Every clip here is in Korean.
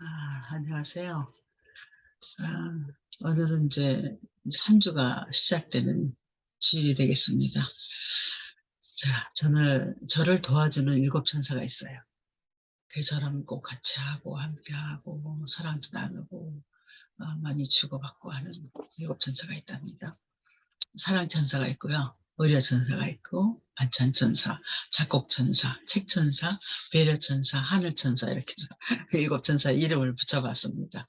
아, 안녕하세요. 아, 오늘은 이제 한 주가 시작되는 주일이 되겠습니다. 자, 저는, 저를 도와주는 일곱 천사가 있어요. 그 저랑 꼭 같이 하고, 함께 하고, 사랑도 나누고, 어, 많이 주고받고 하는 일곱 천사가 있답니다. 사랑 천사가 있고요. 의료 천사가 있고, 반찬 천사, 작곡 천사, 책 천사, 배려 천사, 하늘 천사 이렇게 해서 그 일곱 천사 이름을 붙여봤습니다.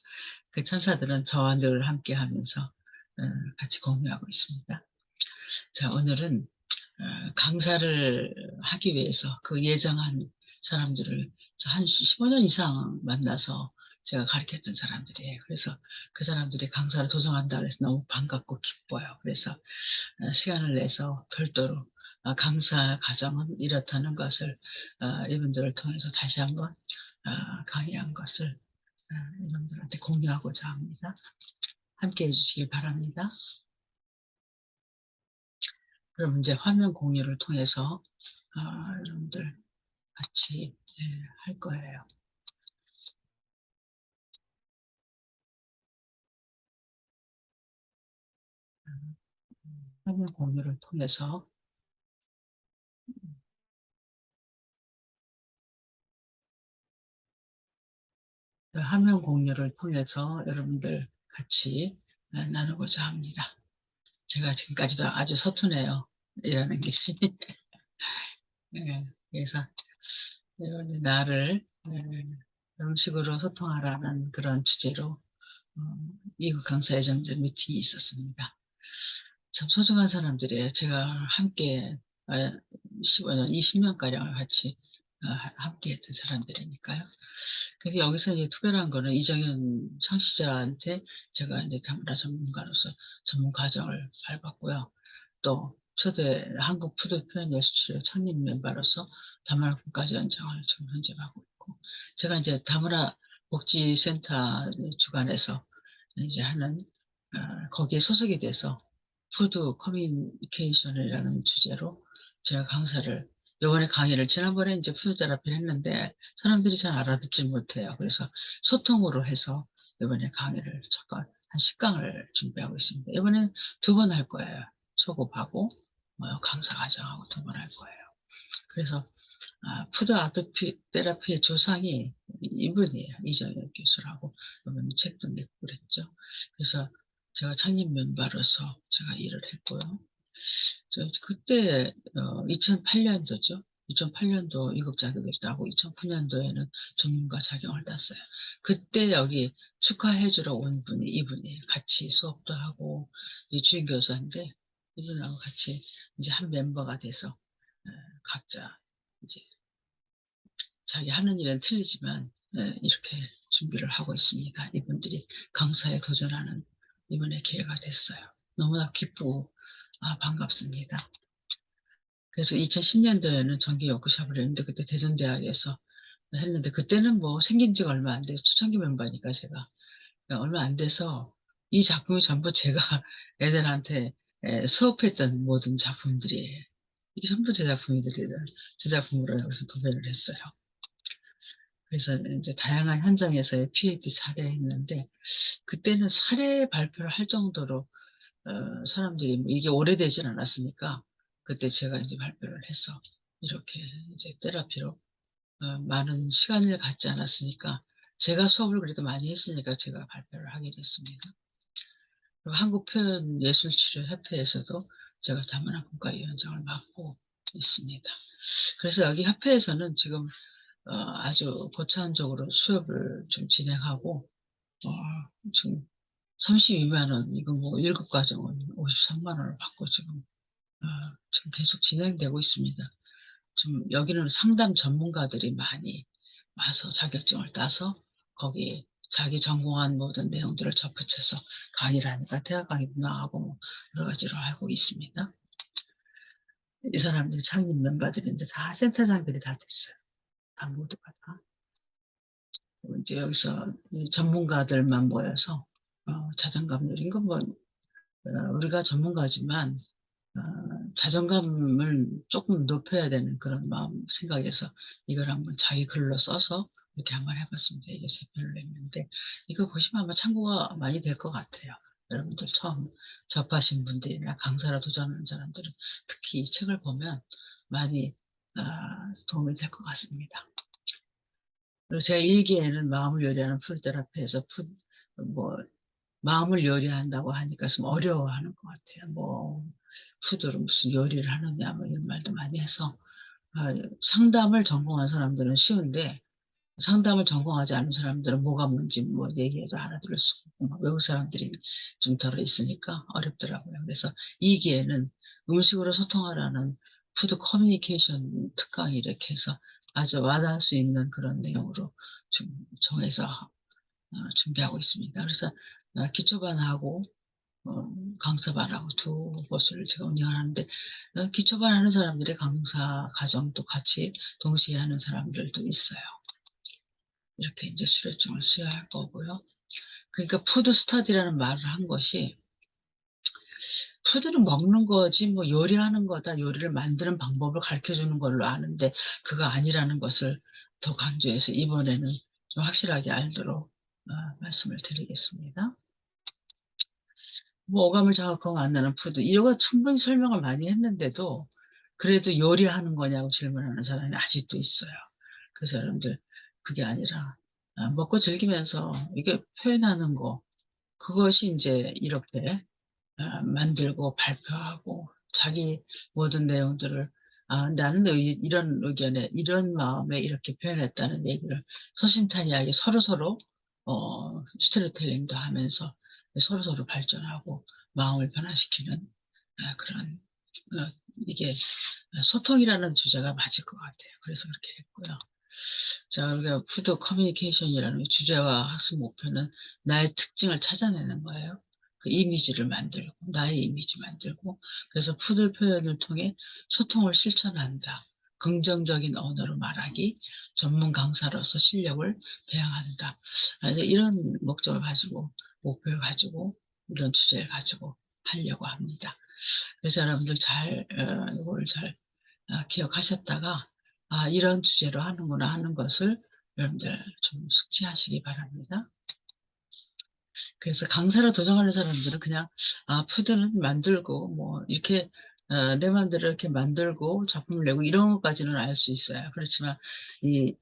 그 천사들은 저와 늘 함께 하면서 어, 같이 공유하고 있습니다. 자, 오늘은 어, 강사를 하기 위해서 그 예정한 사람들을 한 15년 이상 만나서 제가 가르쳤던 사람들이에요. 그래서 그 사람들이 강사를 도전한다 그래서 너무 반갑고 기뻐요. 그래서 어, 시간을 내서 별도로 어, 강사 과정은 이렇다는 것을 어, 이분들을 통해서 다시 한번 강의한 것을 여러분들한테 공유하고자 합니다. 함께 해주시기 바랍니다. 그럼 이제 화면 공유를 통해서 여러분들 같이 예, 할 거예요. 화면 공유를 통해서 화면 공유를 통해서 여러분들 같이 나누고자 합니다. 제가 지금까지도 아주 서투네요. 이라는 것이. 네, 그래서 나를 이런 식으로 소통하라는 그런 주제로 어, 미국 강사 예정전 미팅이 있었습니다. 참 소중한 사람들이에요. 제가 함께 15년, 어, 20년가량을 같이 어, 함께 했던 사람들이니까요. 그래서 여기서 이제 특별한 거는 이정현 창시자한테 제가 이제 다문화 전문가로서 전문 과정을 밟았고요. 또 초대 한국 푸드 표현 예술치료 창립 멤버로서 다문화 국가지 연장을 지금 현재 하고 있고 제가 이제 다문화 복지센터 주관해서 이제 하는 어, 거기에 소속이 돼서 푸드 커뮤니케이션이라는 주제로 제가 강사를 요번에 강의를 지난번에 이제 푸드 테라피를 했는데 사람들이 잘 알아듣지 못해요. 그래서 소통으로 해서 이번에 강의를 잠깐 한 10강을 준비하고 있습니다. 이번엔 두 번 할 거예요. 소급하고 뭐 강사 과정하고 두 번 할 거예요. 그래서 아, 푸드 아트 테라피의 조상이 이분이에요. 이정현 교수라고 이번 책도 냈고 그랬죠. 그래서 제가 창립 멤버로서 제가 일을 했고요. 저 그때 어, 2008년도죠. 2008년도 2급 자격을 따고 2009년도에는 전문가 자격을 땄어요. 그때 여기 축하해주러 온 분이 이분이에요. 같이 수업도 하고 이 주임 교수인데 이분하고 같이 이제 한 멤버가 돼서 어, 각자 이제 자기 하는 일은 틀리지만 어, 이렇게 준비를 하고 있습니다. 이분들이 강사에 도전하는 이번에 기회가 됐어요. 너무나 기쁘고 아, 반갑습니다. 그래서 2010년도에는 전기 워크샵을 했는데 그때 대전대학에서 했는데 그때는 뭐 생긴 지가 얼마 안 돼서 초창기 멤버니까 제가 얼마 안 돼서 이 작품이 전부 제가 애들한테 수업했던 모든 작품들이에요. 이게 전부 제 작품들이 제 작품으로 여기서 도배를 했어요. 그래서 이제 다양한 현장에서의 PhD 사례했는데 그때는 사례 발표를 할 정도로 어, 사람들이 뭐 이게 오래되진 않았으니까 그때 제가 이제 발표를 해서 이렇게 이제 테라피로 어, 많은 시간을 갖지 않았으니까 제가 수업을 그래도 많이 했으니까 제가 발표를 하게 됐습니다. 한국 표현 예술치료 협회에서도 제가 다문화 국가위원장을 맡고 있습니다. 그래서 여기 협회에서는 지금 어, 아주 고차원적으로 수업을 좀 진행하고 어, 지금 32만 원, 이거 뭐 1급 과정은 53만 원을 받고 지금 어, 지금 계속 진행되고 있습니다. 지금 여기는 상담 전문가들이 많이 와서 자격증을 따서 거기 자기 전공한 모든 내용들을 접붙여서 강의를 하니까 대학 강의도 나가고 뭐 여러 가지로 하고 있습니다. 이 사람들이 창립 멤버들인데 다 센터장들이 다 됐어요. 다 모두가 다. 이제 여기서 전문가들만 모여서 어, 자장감 누린 건 뭐, 어, 우리가 전문가지만 어 자존감을 쪼끔 높여야 되는 그런 마음 생각에서 이걸 한번 자기 글로 써서 이렇게 한번 해 봤습니다. 이게 3 편을 냈는데 이거 보시면 아마 참고가 많이 될 것 같아요. 여러분들 처음 접하신 분들이나 강사로 도전하는 사람들은 특히 이 책을 보면 많이 아 도움이 될 것 같습니다. 그리고 제가 일기에는 마음을 요리하는 푸드 테라피에서 푸 뭐 마음을 요리한다고 하니까 좀 어려워하는 것 같아요. 뭐 푸드로 무슨 요리를 하느냐 뭐 이런 말도 많이 해서 아 상담을 전공한 사람들은 쉬운데 상담을 전공하지 않은 사람들은 뭐가 뭔지 뭐 얘기해도 알아들을 수가 없고 막 외국 사람들이 좀 들어 있으니까 어렵더라고요. 그래서 2 기에는 음식으로 소통하라는 푸드 커뮤니케이션 특강 이렇게 해서 아주 와닿을 수 있는 그런 내용으로 좀 정해서 어 준비하고 있습니다. 그래서 어 기초반하고 어 강사반하고 2 곳을 제가 운영을 하는데 어 기초반 하는 사람들이 강사 과정도 같이 동시에 하는 사람들도 있어요. 이렇게 인제 수료증을 수여할 거고요. 그러니까 푸드 스터디라는 말을 한 것이 푸드는 먹는 거지 뭐 요리하는 거다. 요리를 만드는 방법을 가르쳐 주는 걸로 아는데 그거 아니라는 것을 더 강조해서 이번에는 좀 확실하게 알도록 어 말씀을 드리겠습니다. 뭐 어감을 자극하고 만드는 푸드 이거 충분히 설명을 많이 했는데도 그래도 요리하는 거냐고 질문하는 사람이 아직도 있어요. 그래서 여러분들 그게 아니라 아 먹고 즐기면서 이게 표현하는 거 그것이 인제 이렇게 아 만들고 발표하고 자기 모든 내용들을 아 나는 의 이런 의견에 이런 마음에 이렇게 표현했다는 얘기를 소심탄회하게 서로서로 어 스토리텔링도 하면서 서로서로 발전하고 마음을 변화시키는 아 그런 어 이게 어 소통이라는 주제가 맞을 것 같아요. 그래서 그렇게 했고요. 자 우리가 푸드 커뮤니케이션이라는 주제와 학습 목표는 나의 특징을 찾아내는 거예요. 그 이미지를 만들고 나의 이미지 만들고 그래서 푸드 표현을 통해 소통을 실천한다. 긍정적인 언어로 말하기, 전문 강사로서 실력을 배양한다. 아 이런 목적을 가지고 목표를 가지고 이런 주제를 가지고 하려고 합니다. 그래서 여러분들 잘어 이거를 잘아 기억하셨다가 '아 이런 주제로 하는구나.' 하는 것을 여러분들 좀 숙지하시기 바랍니다. 그래서 강사로 도전하는 사람들은 그냥 '아 푸드는 만들고 뭐 이렇게 어내 맘대로 이렇게 만들고 작품을 내고 이런 것까지는 알 수 있어요. 그렇지만 이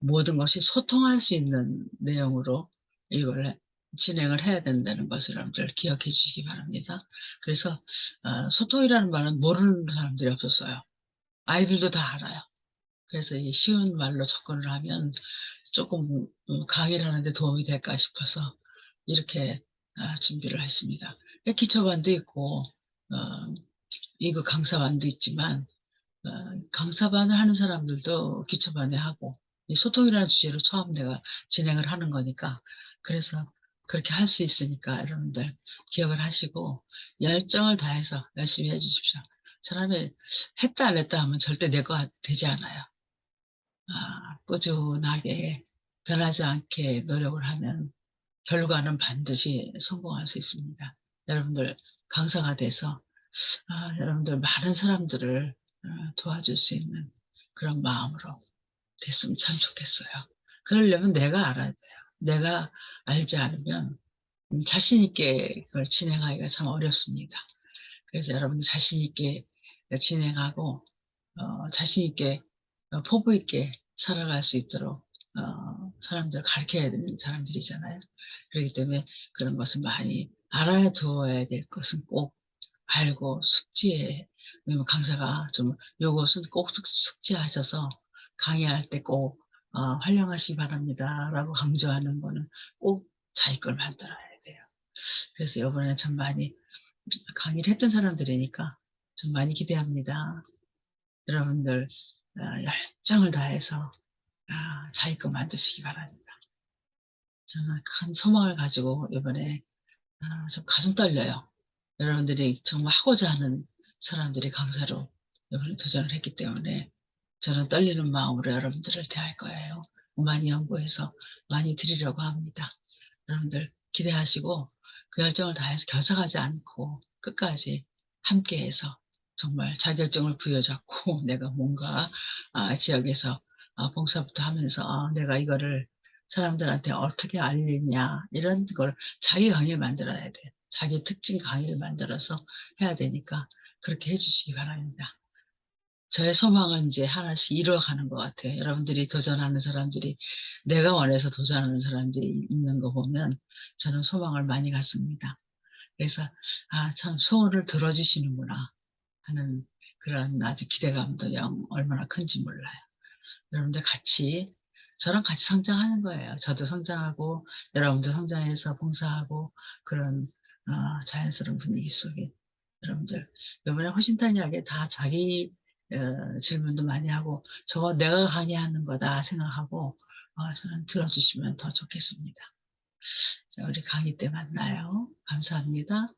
모든 것이 소통할 수 있는 내용으로 이걸 해 진행을 해야 된다는 것을 여러분들 기억해 주시기 바랍니다. 그래서 어 소통이라는 말은 모르는 사람들이 없었어요. 아이들도 다 알아요. 그래서 이 쉬운 말로 접근을 하면 쪼끔 음 강의를 하는 데 도움이 될까 싶어서 이렇게 아 준비를 했습니다. 예 기초반도 있고 어 이거 강사반도 있지만 어 강사반을 하는 사람들도 기초반에 하고 이 소통이라는 주제로 처음 내가 진행을 하는 거니까 그래서 그렇게 할 수 있으니까 여러분들 기억을 하시고 열정을 다해서 열심히 해 주십시오. 사람이 했다 안 했다 하면 절대 내 거 되지 않아요. 아 꾸준하게 변하지 않게 노력을 하면 결과는 반드시 성공할 수 있습니다. 여러분들 강사가 돼서 아 여러분들 많은 사람들을 어 도와줄 수 있는 그런 마음으로 됐으면 참 좋겠어요. 그러려면 내가 알아야 돼요. 내가 알지 않으면 음 자신 있게 그걸 진행하기가 참 어렵습니다. 그래서 여러분들 자신 있게 어 진행하고 어 자신 있게 어 포부 있게 살아갈 수 있도록 어 사람들을 가르쳐야 되는 사람들이잖아요. 그렇기 때문에 그런 것을 많이 알아 두어야 될 것은 꼭 알고 숙지해 강사가 좀 "요것은 꼭숙 숙지하셔서 강의할 때 꼭 어 활용하시기 바랍니다."라고 강조하는 거는 꼭 자기 걸 만들어야 돼요. 그래서 요번에 참 많이 강의를 했던 사람들이니까 좀 많이 기대합니다. 여러분들 어 열정을 다해서 아 자기 거 만드시기 바랍니다. 저는 큰 소망을 가지고 이번에 아 좀 가슴 떨려요. 여러분들이 정말 하고자 하는 사람들이 강사로 이번에 도전을 했기 때문에 저는 떨리는 마음으로 여러분들을 대할 거예요. 많이 연구해서 많이 드리려고 합니다. 여러분들 기대하시고 그 열정을 다해서 결석하지 않고 끝까지 함께해서 정말 자격증을 부여잡고 내가 뭔가 아 지역에서 아 봉사부터 하면서 '아 내가 이거를 사람들한테 어떻게 알리냐.' 이런 걸 자기 강의를 만들어야 돼요. 자기 특징 강의를 만들어서 해야 되니까 그렇게 해 주시기 바랍니다. 저의 소망은 인제 하나씩 이루어가는 것 같아요. 여러분들이 도전하는 사람들이 내가 원해서 도전하는 사람들이 있는 거 보면 저는 소망을 많이 갖습니다. 그래서 '아 참 소원을 들어 주시는구나.' 하는 그런 아주 기대감도 영 얼마나 큰지 몰라요. 여러분들 같이 저랑 같이 성장하는 거예요. 저도 성장하고 여러분도 성장해서 봉사하고 그런 어 자연스러운 분위기 속에 여러분들 이번에 허심탄회하게 다 자기 어 질문도 많이 하고 '저거 내가 강의하는 거다.' 생각하고 어 저는 들어 주시면 더 좋겠습니다. 자 우리 강의 때 만나요. 감사합니다.